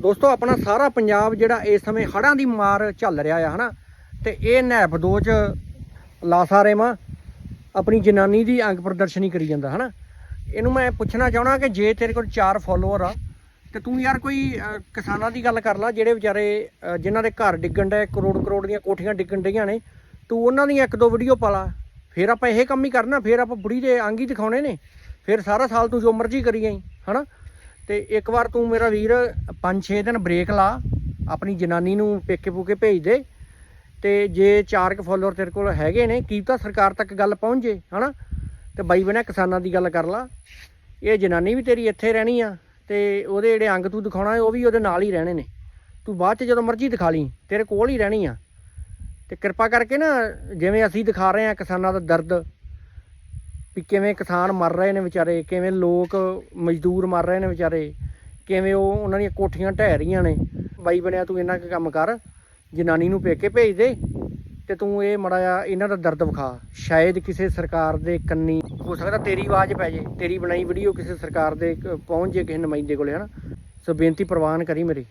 ਦੋਸਤੋ ਆਪਣਾ ਸਾਰਾ ਪੰਜਾਬ ਜਿਹੜਾ ਇਸ ਸਮੇਂ ਹੜ੍ਹਾਂ ਦੀ ਮਾਰ ਝੱਲ ਰਿਹਾ ਆ ਹਨਾ? ਤੇ ਇਹ ਨੈਪ ਦੋ ਚ ਲਾਸਾ ਰੇਮਾ ਆਪਣੀ ਜਨਾਨੀ ਦੀ ਅੰਗ ਪ੍ਰਦਰਸ਼ਨੀ ਕਰੀ ਜਾਂਦਾ ਹਨਾ? ਇਹਨੂੰ ਮੈਂ ਪੁੱਛਣਾ ਚਾਹਣਾ ਕਿ ਜੇ ਤੇਰੇ ਕੋਲ ਚਾਰ ਫਾਲੋਅਰ ਆ ਤੇ ਤੂੰ ਯਾਰ ਕੋਈ ਕਿਸਾਨਾਂ ਦੀ ਗੱਲ ਕਰ ਲੈ ਜਿਹੜੇ ਵਿਚਾਰੇ ਅਹ, ਜਿਨ੍ਹਾਂ ਦੇ ਘਰ ਡਿੱਗਣ ਦੇ ਕਰੋੜ ਕਰੋੜ ਦੀਆਂ ਕੋਠੀਆਂ ਡਿੱਗਣ ਡਈਆਂ ਨੇ ਤੂੰ ਉਹਨਾਂ ਦੀਆਂ ਇੱਕ ਦੋ ਵੀਡੀਓ ਪਾ ਲਾ। ਫਿਰ ਆਪਾਂ ਇਹ ਕੰਮ ਹੀ ਕਰਨਾ ਫਿਰ ਆਪਾਂ ਬੁੜੀ ਦੇ ਅੰਗ ਹੀ ਦਿਖਾਉਣੇ ਨੇ। ਫਿਰ ਸਾਰਾ ਸਾਲ ਤੂੰ ਜੋ ਮਰਜ਼ੀ ਕਰੀ ਜਾਈਂ ਹਨਾ? ਤੇ ਇੱਕ ਵਾਰ ਤੂੰ ਮੇਰਾ ਵੀਰ 5-6 ਦਿਨ ਬ੍ਰੇਕ ਲਾ, ਆਪਣੀ ਜਨਾਨੀ ਨੂੰ ਪੇਕੇ ਪੂਕੇ ਭੇਜ ਦੇ ਤੇ ਜੇ ਚਾਰ ਕੁ ਫਾਲੋਅਰ ਤੇਰੇ ਕੋਲ ਹੈਗੇ ਨੇ, ਕੀ ਤਾਂ ਸਰਕਾਰ ਤੱਕ ਗੱਲ ਪਹੁੰਚ ਜੇ, ਹਨਾ? ਤੇ ਬਾਈ ਬਣਾ ਕਿਸਾਨਾਂ ਦੀ ਗੱਲ ਕਰ ਲਾ। ਇਹ ਜਨਾਨੀ ਵੀ ਤੇਰੀ ਇੱਥੇ ਰਹਿਣੀ ਆ ਤੇ ਉਹਦੇ ਜਿਹੜੇ ਅੰਗ ਤੂੰ ਦਿਖਾਉਣਾ ਉਹ ਵੀ ਉਹਦੇ ਨਾਲ ਹੀ ਰਹਿਣੇ ਨੇ। ਤੂੰ ਬਾਅਦ ਚ ਜਦੋਂ ਮਰਜ਼ੀ ਦਿਖਾ ਲਈ, ਤੇਰੇ ਕੋਲ ਹੀ ਰਹਿਣੀ ਆ। ਤੇ ਕਿਰਪਾ ਕਰਕੇ ਨਾ, ਜਿਵੇਂ ਅਸੀਂ ਦਿਖਾ ਰਹੇ ਆ ਕਿਸਾਨਾਂ ਦਾ ਦਰਦ ਵੀ ਕਿਵੇਂ ਕਿਸਾਨ ਮਰ ਰਹੇ ਨੇ ਵਿਚਾਰੇ, ਕਿਵੇਂ ਲੋਕ ਮਜ਼ਦੂਰ ਮਰ ਰਹੇ ਨੇ ਵਿਚਾਰੇ, ਕਿਵੇਂ ਉਹ ਉਹਨਾਂ ਦੀਆਂ ਕੋਠੀਆਂ ਢਹਿ ਰਹੀਆਂ ਨੇ। ਬਾਈ ਬਣਿਆ ਤੂੰ ਇੰਨਾ ਕੁ ਕੰਮ ਕਰ, ਜਨਾਨੀ ਨੂੰ ਪੇਕੇ ਭੇਜ ਦੇ ਤੇ ਤੂੰ ਇਹ ਮੜਾ ਜਿਹਾ ਇਹਨਾਂ ਦਾ ਦਰਦ ਵਿਖਾ। ਸ਼ਾਇਦ ਕਿਸੇ ਸਰਕਾਰ ਦੇ ਕੰਨੀ, ਹੋ ਸਕਦਾ ਤੇਰੀ ਆਵਾਜ਼ ਪੈ ਜੇ, ਤੇਰੀ ਬਣਾਈ ਵੀਡੀਓ ਕਿਸੇ ਸਰਕਾਰ ਦੇ ਪਹੁੰਚ ਜੇ ਕਿਸੇ ਨੁਮਾਇੰਦੇ ਕੋਲੇ, ਹਨਾ। ਸੋ ਬੇਨਤੀ ਪ੍ਰਵਾਨ ਕਰੀ ਮੇਰੀ।